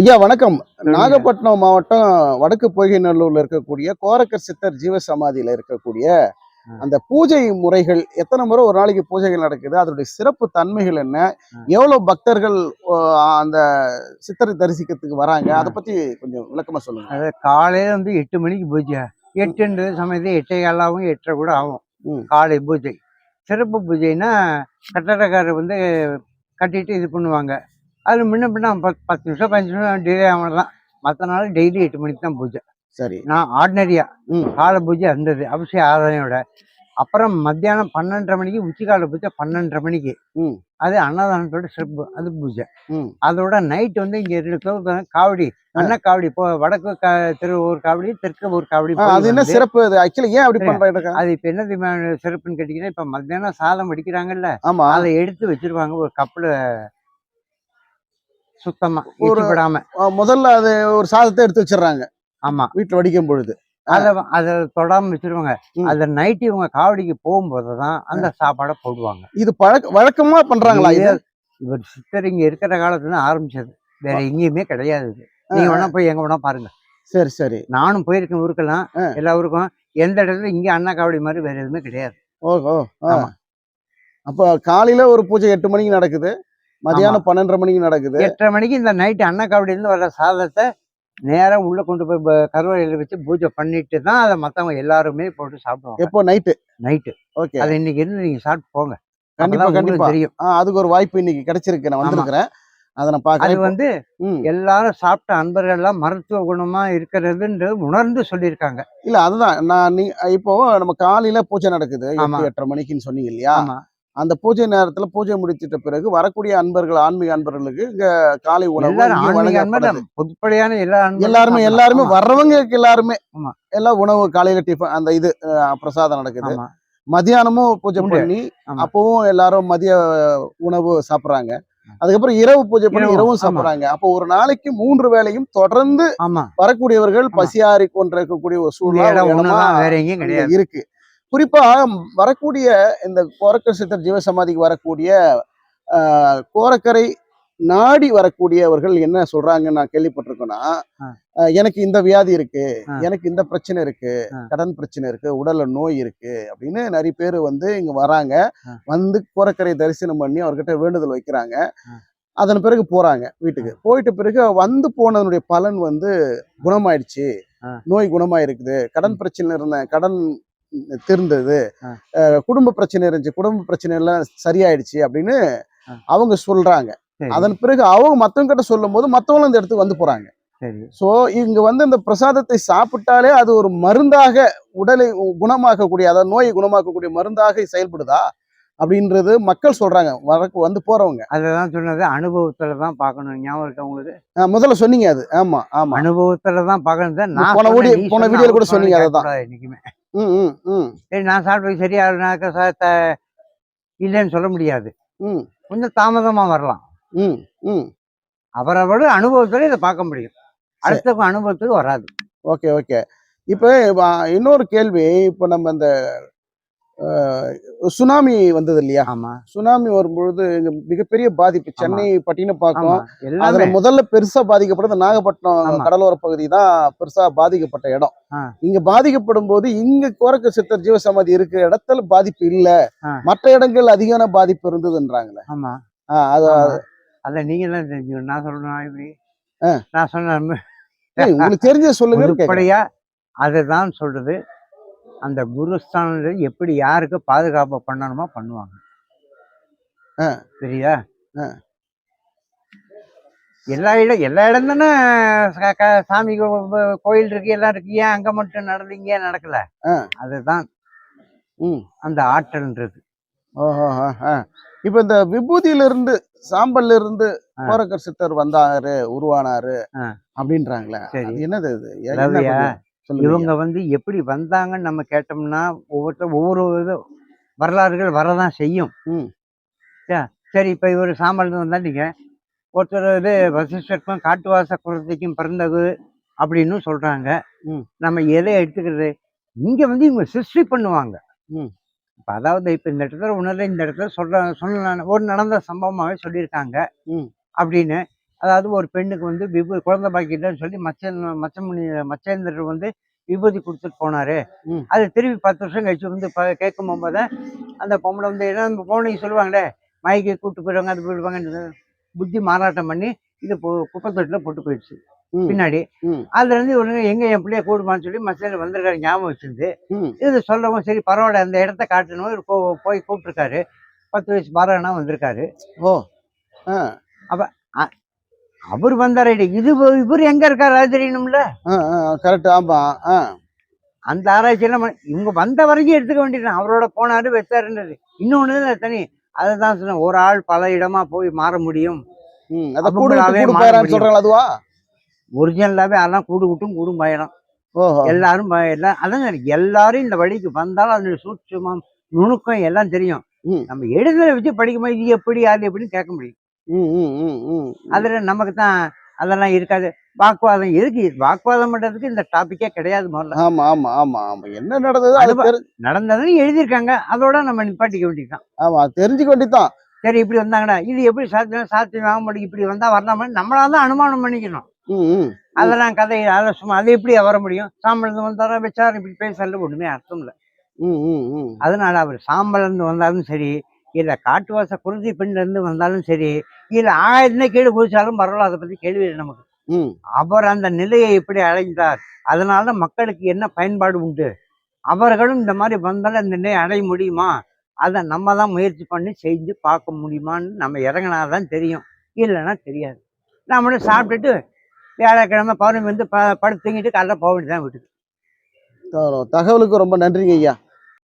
ஐயா வணக்கம். நாகப்பட்டினம் மாவட்டம் வடக்கு பொய்கைநல்லூர்ல இருக்கக்கூடிய கோரக்கர் சித்தர் ஜீவசமாதியில இருக்கக்கூடிய ம். அந்த பூஜை முறைகள் எத்தனை முறை ஒரு நாளைக்கு பூஜைகள் நடக்குது அதனுடைய சிறப்பு தன்மைகள் என்ன. எவ்வளவு பக்தர்கள் அந்த சித்தரை தரிசிக்கிறதுக்கு வராங்க அதை பத்தி கொஞ்சம் விளக்கமா சொல்லுங்க. அது காலையில வந்து எட்டு மணிக்கு பூஜை. எட்டுன்றது சமயத்தில் எட்டே காலாவும் எட்டரை கூட ஆகும். காலை பூஜை. சிறப்பு பூஜைனா கட்டடக்காரர் வந்து கட்டிட்டு இது பண்ணுவாங்க. அது முன்ன பின்ன பத்து பத்து நிமிஷம் பதினஞ்சு நிமிஷம் டிலே ஆகணும் தான். மற்ற நாள் டெய்லி எட்டு மணிக்கு தான் பூஜை. சரி. நான் ஆர்டினரியா ம். காலை பூஜை இருந்தது அபிஷேக ஆராதனையோட. அப்புறம் மத்தியானம் பன்னெண்டரை மணிக்கு உச்சிக்கால பூஜை பன்னெண்டரை மணிக்கு. அது அன்னதானத்தோட சிறப்பு அது பூஜை. அதோட நைட் வந்து இங்க இருக்கிற காவடி அன்ன காவடி இப்போ வடக்கு கா- தெரு ஒரு காவடி தெற்கு ஒரு காவடி அது என்ன சிறப்பு? அது ஆக்சுவலி ஏன் அப்படி. பண்றாங்க? அது இப்ப என்ன சிறப்புன்னு கேட்டீங்கன்னா இப்ப மத்தியானம் சாதம் அடிக்கிறாங்கல்ல ஆமா. அதை எடுத்து வச்சிருவாங்க ஒரு கப்புல சுத்தமா ஒரு- விடாம முதல்ல அது ஒரு சாதத்தை எடுத்து வச்சிடுறாங்க. ஆமா. வீட்டுல வடிக்கும் பொழுது. அத அதை தொடாம வச்சிருவாங்க. அத நைட்டு இவங்க காவடிக்கு போகும்போது தான் அந்த சாப்பாடை போடுவாங்க. இது பழக்க வழக்கமா பண்றாங்களா இவர் சித்தர் இங்க இருக்கிற காலத்துல ஆரம்பிச்சது. வேற எங்கேயுமே கிடையாது நீங்க வேணா போய் எங்க வேணா பாருங்க. சரி சரி. நானும் போயிருக்கேன் ஊருக்கெல்லாம். எல்லா ஊருக்கும். எந்த இடத்துல இங்க அண்ணா காவடி மாதிரி வேற எதுவுமே கிடையாது. ஓஹோ. ஆமா. அப்ப காலையில ஒரு பூஜை எட்டு மணிக்கு நடக்குது. மதியானம் பன்னெண்டரை மணிக்கு நடக்குது. எட்டரை மணிக்கு இந்த நைட்டு அண்ணா காவடியில இருந்து வர்ற சாதத்தை நேரா உள்ள கொண்டு போய் கருவறையில வச்சு பூஜை பண்ணிட்டு தான் அதை மத்தவங்க எல்லாருமே போட்டு சாப்பிடுவாங்க. எப்போ? நைட்டு நைட்டு ஓகே அதை இன்னைக்கு இருந்து நீங்க சாப்பிட்டு போங்க. கண்டிப்பா கண்டிப்பா. தெரியும். அதுக்கு ஒரு வாய்ப்பு இன்னைக்கு கிடைச்சிருக்கு. நான். வந்திருக்கிறேன். அதை நான் அது பாக்குறேன் வந்து. எல்லாரும் சாப்பிட்ட அன்பர்கள் எல்லாம் மருத்துவ குணமா இருக்கிறதுன்றது உணர்ந்து சொல்லியிருக்காங்க. இல்ல அதுதான். நான் நீ இப்போ நம்ம காலையில பூஜை நடக்குது. எட்டு எட்டரை மணிக்குன்னு சொன்னீங்க இல்லையா? அந்த பூஜை நேரத்துல பூஜை முடிச்சிட்ட பிறகு வரக்கூடிய அன்பர்கள் ஆன்மீக அன்பர்களுக்கு இங்க காலை உணவு எல்லாரும். பொதுப்படையான எல்லா எல்லாருமே வர்றவங்க எல்லாருமே. எல்லாம் உணவு காலையில டிஃபன் அந்த இது பிரசாதம் நடக்குது மதியானமும் பூஜை. பண்ணி. அப்பவும் எல்லாரும் மதிய உணவு சாப்பிடுறாங்க அதுக்கப்புறம் இரவு பூஜை பண்ணி இரவு, இரவும். சாப்பிடுறாங்க அப்போ ஒரு நாளைக்கு மூன்று வேளையும் தொடர்ந்து வரக்கூடியவர்கள் ஆமா. பசியாறி கொண்டிருக்கக்கூடிய ஒரு சூழ்நிலை வேற எங்கேயும் கிடையாது இருக்கு குறிப்பா வரக்கூடிய இந்த கோரக்கர் சித்தர் ஜீவசமாதிக்கு வரக்கூடிய கோரக்கரை நாடி வரக்கூடியவர்கள் என்ன சொல்றாங்கன்னு நான் கேள்விப்பட்டிருக்கேன்னா எனக்கு இந்த வியாதி இருக்கு. எனக்கு இந்த பிரச்சனை இருக்கு. கடன் பிரச்சனை இருக்கு உடல்ல நோய் இருக்கு அப்படின்னு நிறைய பேர் வந்து இங்க வராங்க. வந்து கோரக்கரை தரிசனம் பண்ணி அவர்கிட்ட வேண்டுதல் வைக்கிறாங்க. அதன் பிறகு போறாங்க வீட்டுக்கு போயிட்ட பிறகு வந்து போனதனுடைய பலன் வந்து குணமாயிடுச்சு. நோய் குணமாயிருக்குது கடன் பிரச்சனை இருந்த கடன் தீர்ந்தது. குடும்ப பிரச்சனை இருந்துச்சு. குடும்ப பிரச்சனை எல்லாம் சரியாயிடுச்சு அப்படின்னு. அவங்க சொல்றாங்க. அதன் பிறகு அவங்க மத்தவங்க கிட்ட சொல்லும் போது மத்தவங்களும் இந்த இடத்துக்கு வந்து போறாங்க. சோ இங்க வந்து இந்த பிரசாதத்தை சாப்பிட்டாலே அது ஒரு மருந்தாக உடலை குணமாக்கக்கூடிய அதாவது நோயை குணமாக்கக்கூடிய மருந்தாக செயல்படுதா அப்படின்றது மக்கள் சொல்றாங்க. வர வந்து போறவங்க. அததான் சொன்னது. அனுபவத்துல தான் பார்க்கணும். ஞாபகம் இருக்கா உங்களுக்கு? முதல்ல சொன்னீங்க அது. ஆமா ஆமா. அனுபவத்துல தான் பார்க்கணும். நான் போன வீடியோ- போன வீடியோல கூட சொன்னீங்க சொன்னது அதுதான். கேட்கக்கூடாது என்னைக்குமே ம் ம் ம். சரி நான் சாப்பிட்டு சரியானாக்க சாத்த இல்லைன்னு சொல்ல முடியாது. ம். கொஞ்சம் தாமதமா வரலாம். அவரவரோட அனுபவத்துல இதை பார்க்க முடியும். அடுத்தவங்க அனுபவத்துக்கு வராது. Okay okay. இப்போ இன்னொரு கேள்வி இப்போ நம்ம இந்த சுனாமி வந்தது இல்லையா? ஆமா. சுனாமி வரும்பொழுது இங்க மிகப்பெரிய பாதிப்பு. சென்னை பட்டினப்பாக்கம் அதுல முதல்ல பெருசா பாதிக்கப்பட்டது நாகப்பட்டினம். கடலோர பகுதி தான் பெருசா பாதிக்கப்பட்ட இடம். இங்க பாதிக்கப்படும் போது இங்க கோரக்க சித்தர் ஜீவசமாதி இருக்கிற இடத்துல பாதிப்பு இல்ல. மற்ற இடங்கள் அதிகான பாதிப்பு இருந்ததுன்றாங்களே. ஆமா. அது. அத. நீங்க தான் தெரிஞ்சுக்கணும்? நான் சொல்லணும் இப்படி. நான் சொன்ன உங்களுக்கு தெரிஞ்ச சொல்லுங்க அதுதான் சொல்றது. அந்த குருஸ்தானத்துல எப்படி யாருக்கு பாதுகாப்பு பண்ணணுமோ பண்ணுவாங்க. சரியா. எல்லா இடம் எல்லா இடம் தானே சாமி கோயில் இருக்கு எல்லாம் இருக்கு ஏன் அங்க மட்டும் நடந்தீங்க நடக்கல ஆ. அதுதான் ம் அந்த ஆற்றல்ன்றது ஓஹோ. இப்ப இந்த விபூதியில இருந்து சாம்பல்ல இருந்து. கோரக்கர் சித்தர் வந்தாரு உருவானாரு. அப்படின்றாங்களே என்னது இது இவங்க வந்து எப்படி வந்தாங்கன்னு நம்ம கேட்டோம்னா ஒவ்வொருத்தர் ஒவ்வொரு இது வரலாறுகள் வரதான் செய்யும் ம். சரி, இப்ப இவர் சாம்பல் வந்தா நீங்க ஒருத்தர் இது வசிஷ்டருக்கும் காட்டுவாச குலத்தைக்கும் பிறந்தது அப்படின்னு சொல்றாங்க ம். நம்ம எதை எடுத்துக்கிறது இங்க வந்து இவங்க சிருஷ்டி பண்ணுவாங்க ம். இப்ப அதாவது இப்ப இந்த இடத்துல உணர்ல இந்த இடத்துல சொல்ற சொன்ன ஒரு நடந்த சம்பவமாவே சொல்லியிருக்காங்க ம். அப்படின்னு அதாவது ஒரு பெண்ணுக்கு வந்து விபு குழந்தை பாக்கிட்டன்னு சொல்லி மச்சன் மச்சமுனி மச்சேந்திரர் வந்து விபூதி கொடுத்துட்டு போனாரு. அது திருப்பி பத்து வருஷம் கழிச்சு வந்து கேட்கும் போகும்போது அந்த பொம்பளை வந்து என்ன நம்ம போனீங்க சொல்லுவாங்களே மயக்கி கூட்டு போயிடுவாங்க அது போயிடுவாங்க புத்தி மாறாட்டம் பண்ணி இது குப்பை தொட்டில போட்டு போயிடுச்சு. பின்னாடி. அதுல இருந்து இவனுங்க எங்க என் பிள்ளைய கூடுமான்னு சொல்லி மச்சேந்திரர் வந்திருக்காரு ஞாபகம் வச்சிருந்து. இது சொல்லவும் சரி பரவாயில்ல அந்த இடத்த காட்டணும் போய் கூப்பிட்டுருக்காரு பத்து வயசு பாராயணா வந்திருக்காரு ஓ ஆ அவர் வந்தாரு இது இவர் எங்க இருக்காரு அது தெரியணும்ல? கரெக்ட் ஆமா அந்த ஆராய்ச்சியெல்லாம் இவங்க வந்த வரைக்கும் எடுத்துக்க வேண்டியது அவரோட போனாரு வச்சாருன்றது இன்னொன்னு தனி அதை தான் சொன்னேன் ஒரு ஆள் பல இடமா போய் மாற முடியும். அதுவா? ஒரிஜினலாவே அதெல்லாம் கூடு விட்டும் கூடும் பயணம். எல்லாரும் எல்லாம் அதான் எல்லாரும் இந்த வழிக்கு வந்தாலும் அதனுடைய சூட்சமம் நுணுக்கம் எல்லாம் தெரியும். நம்ம எழுதுல வச்சு படிக்கும்போது இது எப்படி அது எப்படின்னு கேட்க முடியும். அதுல நமக்கு தான் அதெல்லாம் இருக்காது. வாக்குவாதம் எதுக்கு வாக்குவாதம் பண்றதுக்கு இந்த டாபிக்கே கிடையாது முதல்ல. ஆமா ஆமா ஆமா ஆமா. என்ன நடந்தது? அது நடந்ததுன்னு எழுதியிருக்காங்க. அதோட நம்ம நிப்பாட்டிக்க வேண்டியதுதான். ஆமா தெரிஞ்சுக்க வேண்டியதுதான். சரி இப்படி வந்தாங்கடா. இது எப்படி சாத்தியம்? சாத்தியம் வாங்க முடியும். இப்படி வந்தா வரலாமா? நம்மளா தான் அனுமானம் பண்ணிக்கணும். அதெல்லாம் கதை அதை சும்மா அது எப்படி வர முடியும்? சாம்பல் வந்தாரா வச்சாரு? இப்படி பேசல ஒண்ணுமே அர்த்தம் இல்லை. அதனால அவர் சாம்பல் இருந்து வந்தாலும் சரி இல்ல காட்டுவாச குருதி பெண்ல இருந்து வந்தாலும் சரி இல்ல ஆயிரத்தினே கீழே குதிச்சாலும் பரவாயில்ல அதை பத்தி கேள்வி இல்லை நமக்கு. அவர் அந்த நிலையை எப்படி அடைந்தார். அதனால மக்களுக்கு என்ன பயன்பாடு உண்டு? அவர்களும் இந்த மாதிரி வந்தாலும் அந்த நிலையை அடைய முடியுமா? அதை நம்ம தான் முயற்சி பண்ணி செஞ்சு பார்க்க முடியுமான்னு நம்ம இறங்கினாதான் தெரியும். இல்லைன்னா தெரியாது. நம்மளும் சாப்பிட்டுட்டு வியாழக்கிழமை பௌர்ணமி வந்து ப படுத்து தூங்கிட்டு காலைல போக வேண்டியதான் வீட்டுக்கு. தகவலுக்கு ரொம்ப நன்றிங்க ஐயா.